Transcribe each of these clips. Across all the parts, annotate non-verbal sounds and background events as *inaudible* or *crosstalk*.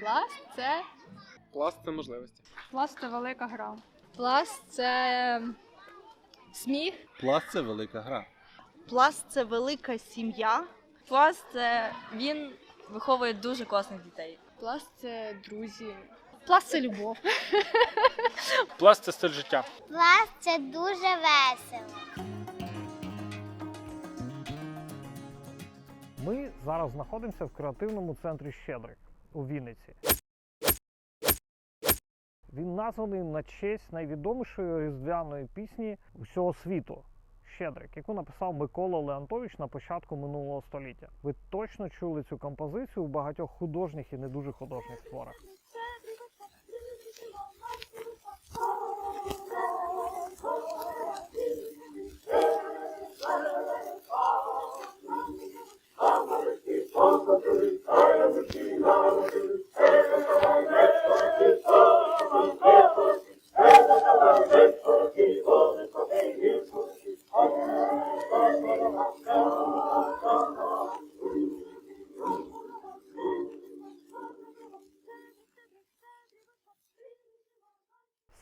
Пласт це Пласт це можливості. пласт це велика гра. Пласт це сміх. Пласт це велика гра. Пласт це велика сім'я. Пласт це він виховує дуже класних дітей. Пласт це друзі. Пласт це любов. Пласт це стиль життя. Пласт це дуже весело. Ми зараз знаходимося в креативному центрі Щедрик у Вінниці. Він названий на честь найвідомішої різдвяної пісні усього світу Щедрик, яку написав Микола Леонтович на початку минулого століття. Ви точно чули цю композицію у багатьох художніх і не дуже художніх творах.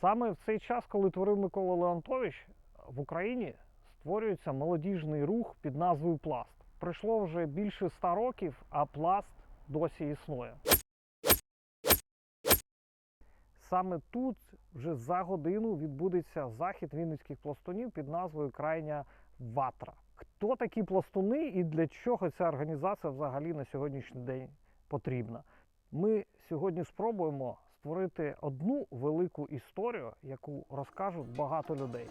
Саме в цей час, коли творив Микола Леонтович, в Україні створюється молодіжний рух під назвою Пласт. Пройшло вже більше ста років, а пласт досі існує. Саме тут вже за годину відбудеться захід вінницьких пластунів під назвою Крайня Ватра. Хто такі пластуни і для чого ця організація взагалі на сьогоднішній день потрібна? Ми сьогодні спробуємо створити одну велику історію, яку розкажуть багато людей.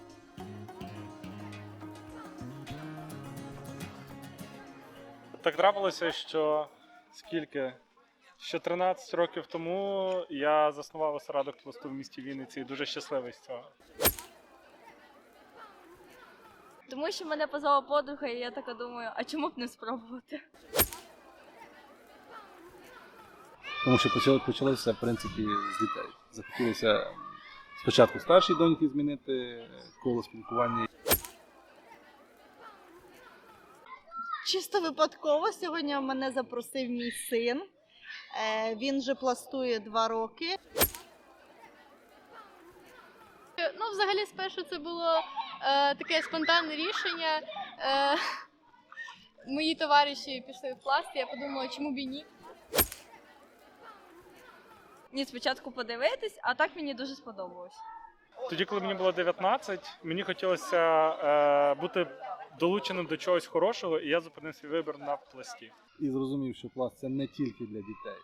Так трапилося, що скільки? Ще 13 років тому я заснував осередок пласту в місті Вінниці і дуже щасливий з цього. Тому що мене позвала подруга, і я така думаю, а чому б не спробувати? Тому що почало- почалося, в принципі, з дітей. Захотілося спочатку старшій доньки змінити коло спілкування. Чисто випадково сьогодні мене запросив мій син. Е, Він вже пластує два роки. Ну, взагалі, спершу це було е, таке спонтанне рішення. Е, мої товариші пішли в пласт, я подумала, чому б і ні. Ні, спочатку подивитись, а так мені дуже сподобалось. Тоді, коли мені було 19, мені хотілося е, бути долученим до чогось хорошого, і я зупинив свій вибір на пласті. І зрозумів, що пласт це не тільки для дітей.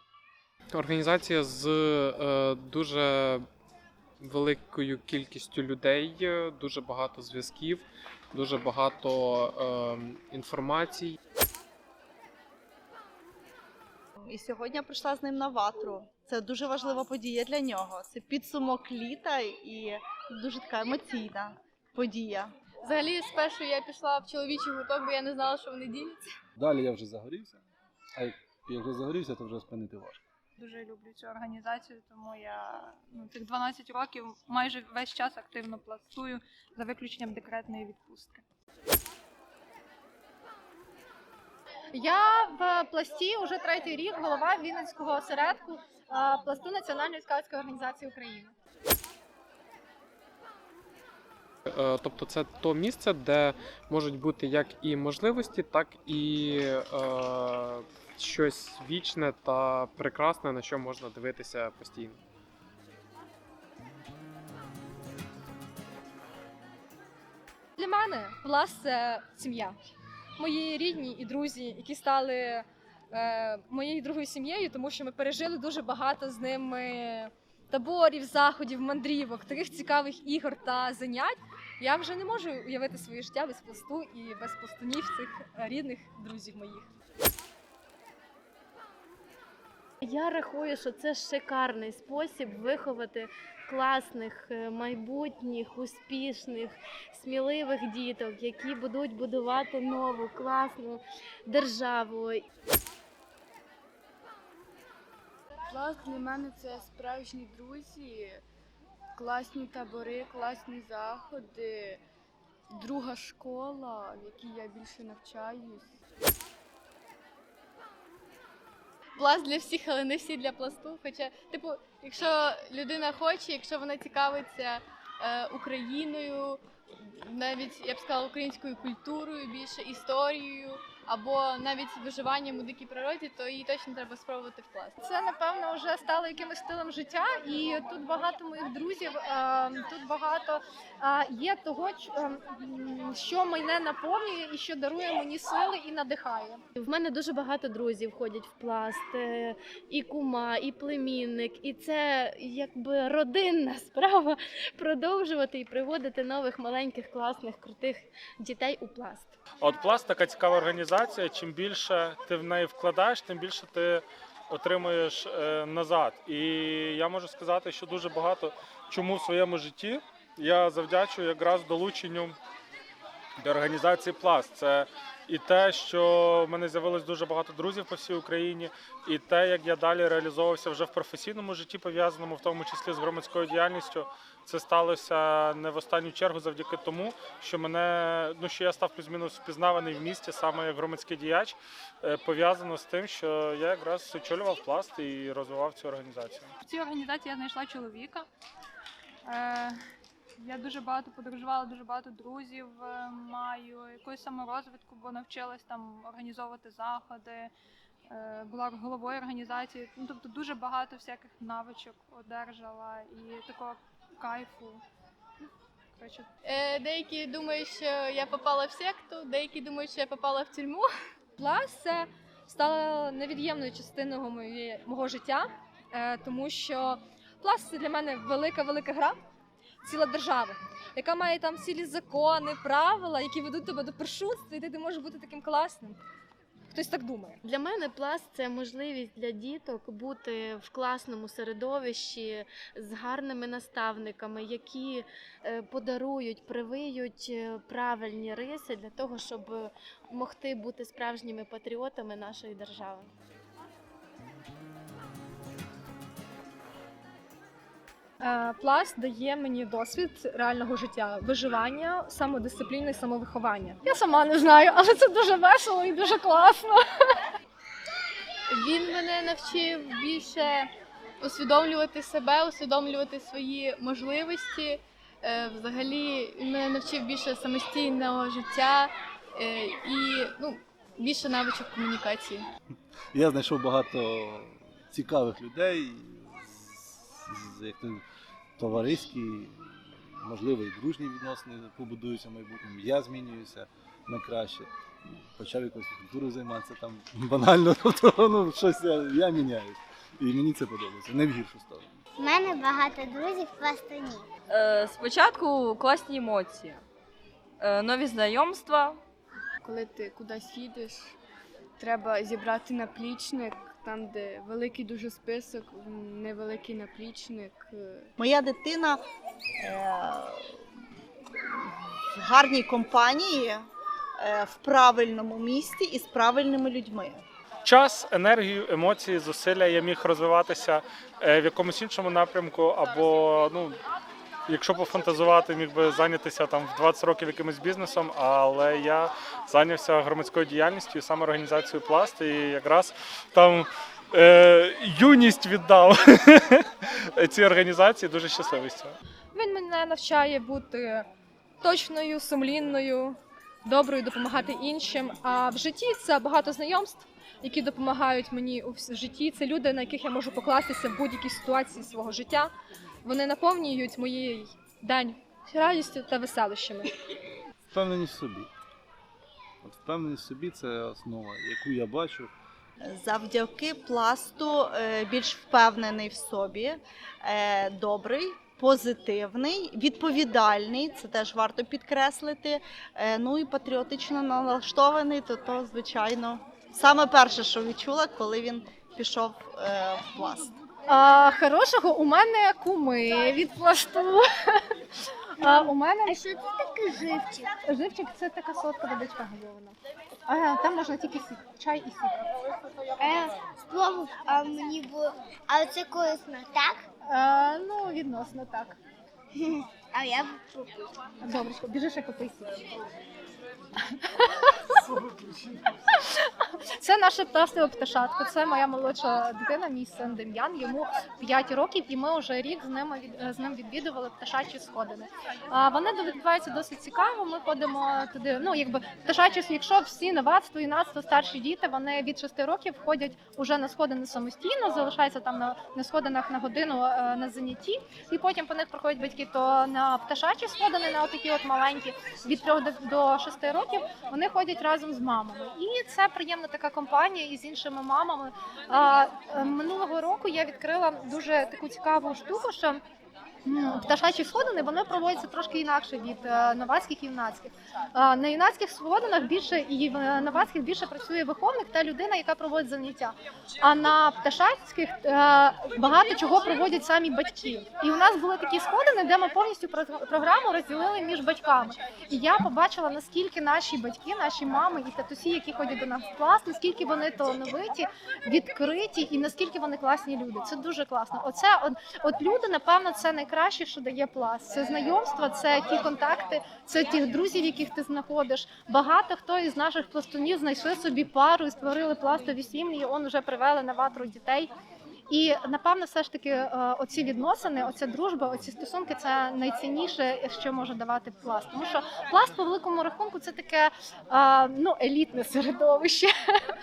Організація з е, дуже великою кількістю людей, е, дуже багато зв'язків, дуже багато е, інформації. І сьогодні я прийшла з ним на ватру. Це дуже важлива подія для нього. Це підсумок літа і дуже така емоційна подія. Взагалі, спершу я пішла в чоловічий гурток, бо я не знала, що вони діляться. Далі я вже загорівся, а як вже загорівся, то вже спинити важко. дуже люблю цю організацію, тому я ну, цих 12 років майже весь час активно пластую за виключенням декретної відпустки. Я в пласті уже третій рік голова Вінницького осередку пласту Національної скаутської організації України. Е, Тобто це то місце, де можуть бути як і можливості, так і е, щось вічне та прекрасне, на що можна дивитися постійно. Для мене пласт це сім'я. Мої рідні і друзі, які стали е, моєю другою сім'єю, тому що ми пережили дуже багато з ними таборів, заходів, мандрівок, таких цікавих ігор та занять. Я вже не можу уявити своє життя без пласту і без пластунів цих е, рідних друзів моїх. Я рахую, що це шикарний спосіб виховати класних, е, майбутніх, успішних, сміливих діток, які будуть будувати нову класну державу. Пласт для мене це справжні друзі, класні табори, класні заходи, друга школа, в якій я більше навчаюсь. пласт для всіх, але не всі для пласту. Хоча, типу, якщо людина хоче, якщо вона цікавиться е, Україною, навіть я б сказала українською культурою, більше історією, або навіть виживанням у дикій природі, то їй точно треба спробувати в пласт. Це напевно вже стало якимось стилем життя, і тут багато моїх друзів, е, тут багато е, є того, е, що мене наповнює і що дарує мені сили і надихає. В мене дуже багато друзів ходять в пласт, і кума, і племінник, і це якби родинна справа *laughs* продовжувати і приводити нових маленьких, класних, крутих дітей у пласт. От пласт така цікава організація. Чим більше ти в неї вкладаєш, тим більше ти отримуєш е, назад. І я можу сказати, що дуже багато чому в своєму житті я завдячую якраз долученню до організації Пласт. Це і те, що в мене з'явилось дуже багато друзів по всій Україні, і те, як я далі реалізовувався вже в професійному житті, пов'язаному в тому числі з громадською діяльністю. Це сталося не в останню чергу завдяки тому, що мене ну що я став плюс-мінус впізнаваний в місті саме як громадський діяч, е, пов'язано з тим, що я якраз очолював пласт і розвивав цю організацію. В цій організації я знайшла чоловіка. Я дуже багато подорожувала, дуже багато друзів е, маю, якусь саморозвитку, бо навчилась там організовувати заходи, е, була головою організації. Ну, тобто дуже багато всяких навичок одержала і такого кайфу. Коротше, Е, деякі думають, що я попала в секту, деякі думають, що я попала в тюрму. Пласт це стало невід'ємною частиною моєї, мого життя, е, тому що пласт це для мене велика велика гра, ціла держава, яка має там цілі закони, правила, які ведуть тебе до першунства, і ти не можеш бути таким класним. Хтось так думає. Для мене пласт це можливість для діток бути в класному середовищі з гарними наставниками, які е, подарують, привиють е, правильні риси для того, щоб е, могти бути справжніми патріотами нашої держави. Пласт дає мені досвід реального життя, виживання, самодисципліни, і самовиховання. Я сама не знаю, але це дуже весело і дуже класно. Він мене навчив більше усвідомлювати себе, усвідомлювати свої можливості. Е, Взагалі він мене навчив більше самостійного життя е, і ну, більше навичок комунікації. Я знайшов багато цікавих людей, з- з- як то, товариські, можливо, і дружні відносини побудуються в майбутньому. Я змінююся на краще. Почав якоюсь культурою займатися там *laughs* банально, тобто ну, щось я, я міняюсь. І мені це подобається, не в гіршу сторону. У мене багато друзів в пластуні. Е, спочатку класні емоції, е, нові знайомства. Коли ти кудись їдеш, треба зібрати наплічник, там, де великий дуже список, невеликий наплічник. е, Моя дитина е, в гарній компанії, е, в правильному місті і з правильними людьми. Час, енергію, емоції, зусилля я міг розвиватися в якомусь іншому напрямку, або ну. Якщо пофантазувати, міг би зайнятися там в 20 років якимось бізнесом, але я зайнявся громадською діяльністю саме організацією пласт, і якраз там е, юність віддав *laughs* цій організації. Дуже щасливий з цього. Він мене навчає бути точною, сумлінною, доброю, допомагати іншим. А в житті це багато знайомств, які допомагають мені у вс- житті. Це люди, на яких я можу покластися в будь-якій ситуації свого життя. Вони наповнюють моїй день радістю та веселищами. Впевненість в собі. От впевненість в собі це основа, яку я бачу. Завдяки пласту е, більш впевнений в собі, е, добрий, позитивний, відповідальний, це теж варто підкреслити. е, Ну і патріотично налаштований, то, то звичайно, саме перше, що відчула, коли він пішов е, в пласт. А, хорошого у мене куми від пласту. А, у мене А що це таке живчик? живчик це така солодка водичка газована. А, там можна тільки сік, чай і сік. Е, спробував, а мені було. А це корисно, так? А, ну, відносно так. А я. Добречко, біжи ще попий сік. Це наше пластове пташатко. Це моя молодша дитина, мій син Дем'ян. Йому 5 років, і ми вже рік з ними від з ним відвідували пташачі сходини. А вони відбуваються досить цікаво. Ми ходимо туди. Ну якби пташачі, якщо всі новацтво і нацтво старші діти, вони від 6 років ходять уже на сходини самостійно, залишаються там на, на сходинах на годину е, на занятті, і потім по них проходять батьки то на пташачі сходини, на отакі от маленькі від 3 до, до 6 років. Вони ходять разом з мамами, і це приємна така компанія із іншими мамами. Е, минулого року я відкрила дуже таку цікаву штуку, що пташачі сходини вони проводяться трошки інакше від е, новацьких і юнацьких. Е, На юнацьких сходинах більше і в новацьких більше працює виховник та людина, яка проводить заняття. А на пташацьких е, багато чого проводять самі батьки. І у нас були такі сходини, де ми повністю про- програму розділили між батьками. І я побачила, наскільки наші батьки, наші мами і татусі, які ходять до нас в клас, наскільки вони талановиті, відкриті і наскільки вони класні люди. Це дуже класно. Оце от, от люди, напевно, це найкраще, що дає пласт. Це знайомства, це ті контакти, це тих друзів, яких ти знаходиш. Багато хто із наших пластунів знайшли собі пару і створили пластові сім'ї. Он вже привели на ватру дітей. І напевно, все ж таки, е, оці відносини, оця дружба, оці стосунки це найцінніше, що може давати пласт. Тому що пласт по великому рахунку це таке е, ну елітне середовище.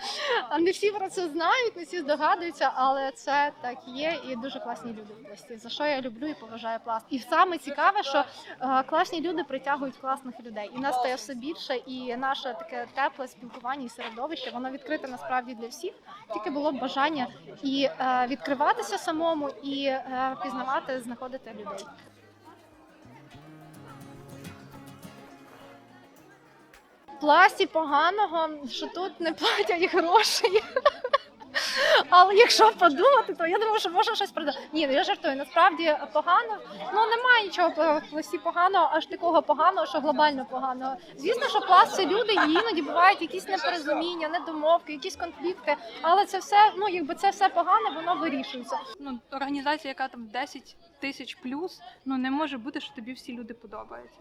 *laughs* Не всі про це знають, не всі здогадуються, але це так є, і дуже класні люди в пласті. За що я люблю і поважаю пласт. І саме цікаве, що е, класні люди притягують класних людей. І нас стає все більше, і наше таке тепле спілкування і середовище, воно відкрите насправді для всіх. Тільки було б бажання і е, відкриватися самому, і е, пізнавати, знаходити людей. Пласті поганого, що тут не платять грошей. Але якщо подумати, то я думаю, що можна щось продати. Ні, ну я жартую. Насправді погано. Ну немає нічого в пласті поганого, аж такого поганого, що глобально поганого. Звісно, що це люди, і іноді бувають якісь непорозуміння, недомовки, якісь конфлікти. Але це все, ну якби це все погане, воно вирішується. Ну, організація, яка там 10 тисяч плюс, ну не може бути, що тобі всі люди подобаються.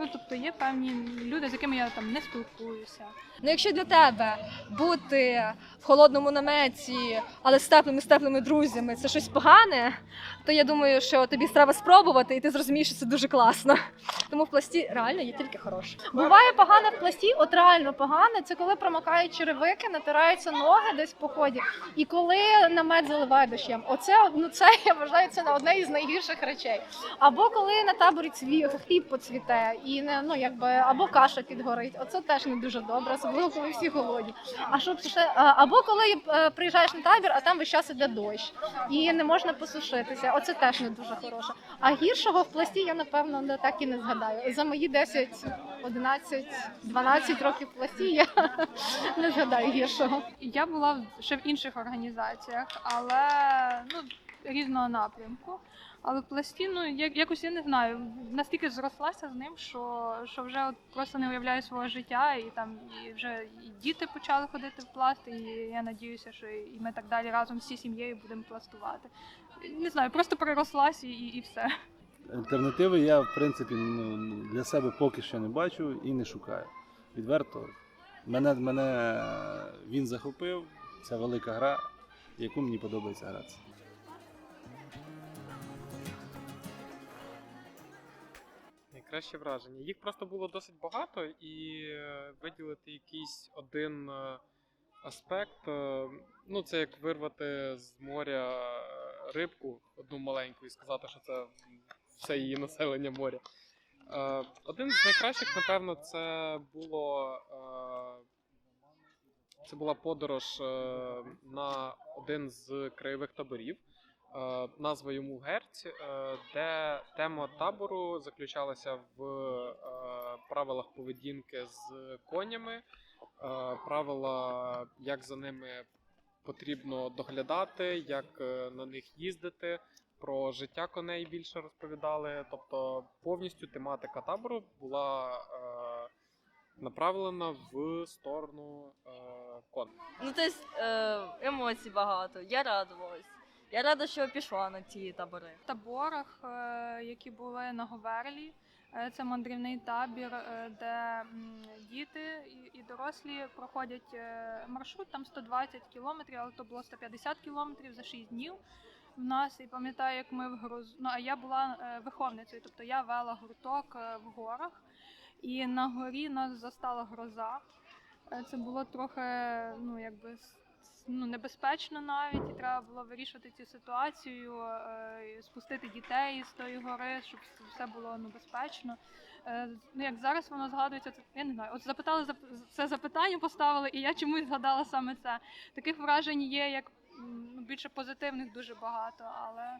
Ну тобто є певні люди, з якими я там не спілкуюся. Ну, якщо для тебе бути в холодному наметі, але з теплими з теплими друзями, це щось погане, то я думаю, що тобі треба спробувати, і ти зрозумієш, що це дуже класно. Тому в пласті реально є тільки хороше. Буває погане в пласті, от реально погане. Це коли промокають черевики, натираються ноги десь в поході, і коли намет заливає дощем. Оце ну це я вважаю це на одне із найгірших речей. Або коли на таборі цві хліб поцвіте, і не ну якби або каша підгорить. Оце теж не дуже добре, особливо коли всі голодні. А щоб ще або коли е, приїжджаєш на табір, а там весь час іде дощ, і не можна посушитися. Оце теж не дуже хороше. А гіршого в пласті я напевно не так і не згадаю. За мої 10, 11, 12 років в пласті я *laughs* не згадаю гіршого. Я була ще в інших організаціях, але ну, різного напрямку. Але ну як, якось я не знаю, настільки зрослася з ним, що, що вже от просто не уявляю свого життя, і там і вже і діти почали ходити в пласт, і я надіюся, що і ми так далі разом всі сім'єю будемо пластувати. Не знаю, просто перерослась і, і, і все. Альтернативи я, в принципі, ну, для себе поки що не бачу і не шукаю. Відверто, мене, мене він захопив, це велика гра, яку мені подобається гратися. Найкраще враження. Їх просто було досить багато, і е, виділити якийсь один е, аспект. е, Ну, це як вирвати з моря рибку одну маленьку і сказати, що це все її населення моря. Один з найкращих, напевно, це було. Це була подорож на один з краєвих таборів. Е, Назва йому Герть, е, де тема табору заключалася в е, правилах поведінки з конями, правила, як за ними потрібно доглядати, як на них їздити. Про життя коней більше розповідали. Тобто повністю тематика табору була е, направлена в сторону е, коней. Ну, тобто е, емоцій багато. Я радувалась. Я рада, що пішла на ці табори. В таборах, е, які були на Говерлі, Е, Це мандрівний табір, е, де діти і- дорослі проходять маршрут, там 120 кілометрів, але то було 150 кілометрів за 6 днів в нас. І пам'ятаю, як ми в грозу. Ну, а я була виховницею, тобто я вела гурток в горах, і на горі нас застала гроза. Це було трохи, ну якби ну, небезпечно навіть, і треба було вирішувати цю ситуацію, е, спустити дітей з тої гори, щоб все було ну, безпечно. Е, Ну, як зараз воно згадується, це я не знаю. От запитали зап- це запитання, поставили, і я чомусь згадала саме це. Таких вражень є як ну, більше позитивних дуже багато, але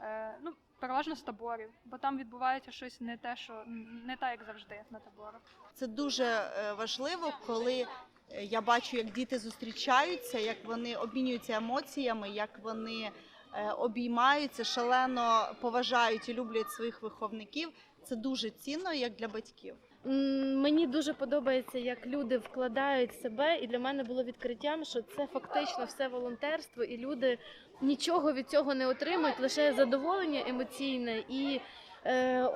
е, ну, переважно з таборів, бо там відбувається щось не те, що не так, як завжди на таборах. Це дуже е, важливо, коли е, я бачу, як діти зустрічаються, як вони обмінюються емоціями, як вони е, обіймаються, шалено поважають і люблять своїх виховників. Це дуже цінно як для батьків. Мені дуже подобається, як люди вкладають себе, і для мене було відкриттям, що це фактично все волонтерство, і люди нічого від цього не отримують, лише задоволення емоційне і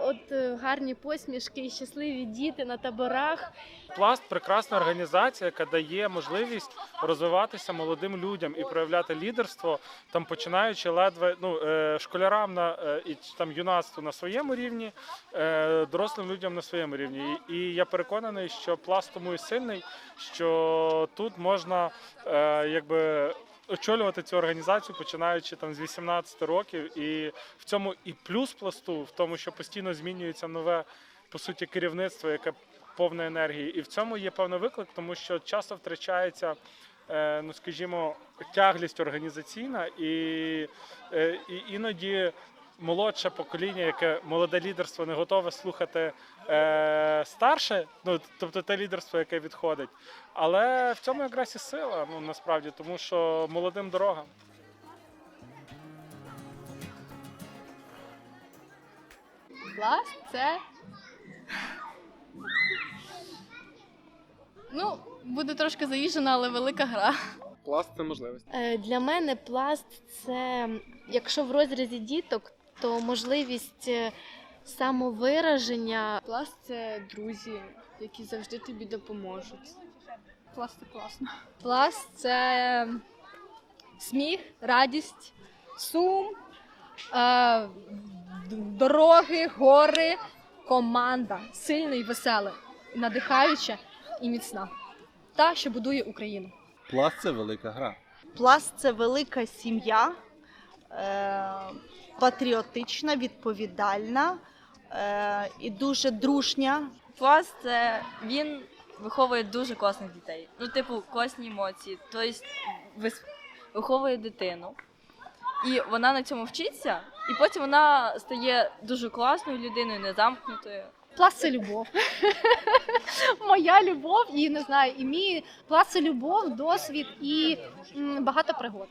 от е, гарні посмішки і щасливі діти на таборах. Пласт прекрасна організація, яка дає можливість розвиватися молодим людям і проявляти лідерство, там починаючи ледве ну е, школярам на е, і там юнацтву на своєму рівні, е, дорослим людям на своєму рівні. І, я переконаний, що пласт тому і сильний, що тут можна е, якби. Очолювати цю організацію починаючи там з 18 років, і в цьому і плюс пласту, в тому, що постійно змінюється нове по суті керівництво, яке повне енергії. І в цьому є певний виклик, тому що часто втрачається, е, ну скажімо, тяглість організаційна, і, е, і іноді молодше покоління, яке молоде лідерство не готове слухати е, старше, ну тобто те лідерство, яке відходить. Але в цьому якраз і сила, ну насправді, тому що молодим дорога. Пласт це. Ну, буде трошки заїжджена, але велика гра. Пласт це можливість. Е, Для мене пласт це, якщо в розрізі діток, то можливість е, самовираження. Пласт це друзі, які завжди тобі допоможуть. Пласт це класно. Пласт це сміх, радість, сум, е, дороги, гори, команда, сильна і весела, надихаюча і міцна. Та, що будує Україну. Пласт це велика гра. Пласт це велика сім'я, патріотична, відповідальна е, і дуже дружня. Пласт це він виховує дуже класних дітей. Ну, типу, класні емоції. Тобто виховує дитину. І вона на цьому вчиться, і потім вона стає дуже класною людиною, незамкнутою. Пласт це любов. *laughs* Моя любов, і не знаю, і мій пласт це любов, досвід і м, багато пригод.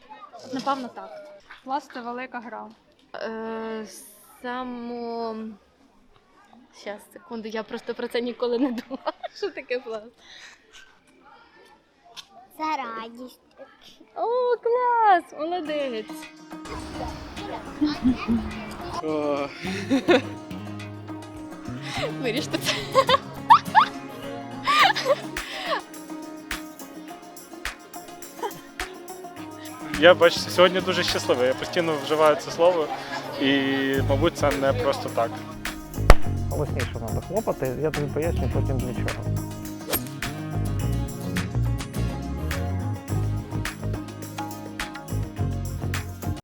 Напевно, так. Пласт це велика гра. Е, Само. Щас, секунду, я просто про це ніколи не думала. *laughs* Що таке пласт? Це радість. О, клас! Молодець! Виріште це. Я бачу, сьогодні дуже щасливий. Я постійно вживаю це слово, і, мабуть, це не просто так. Голосніше треба хлопати. Я тобі поясню потім для чого.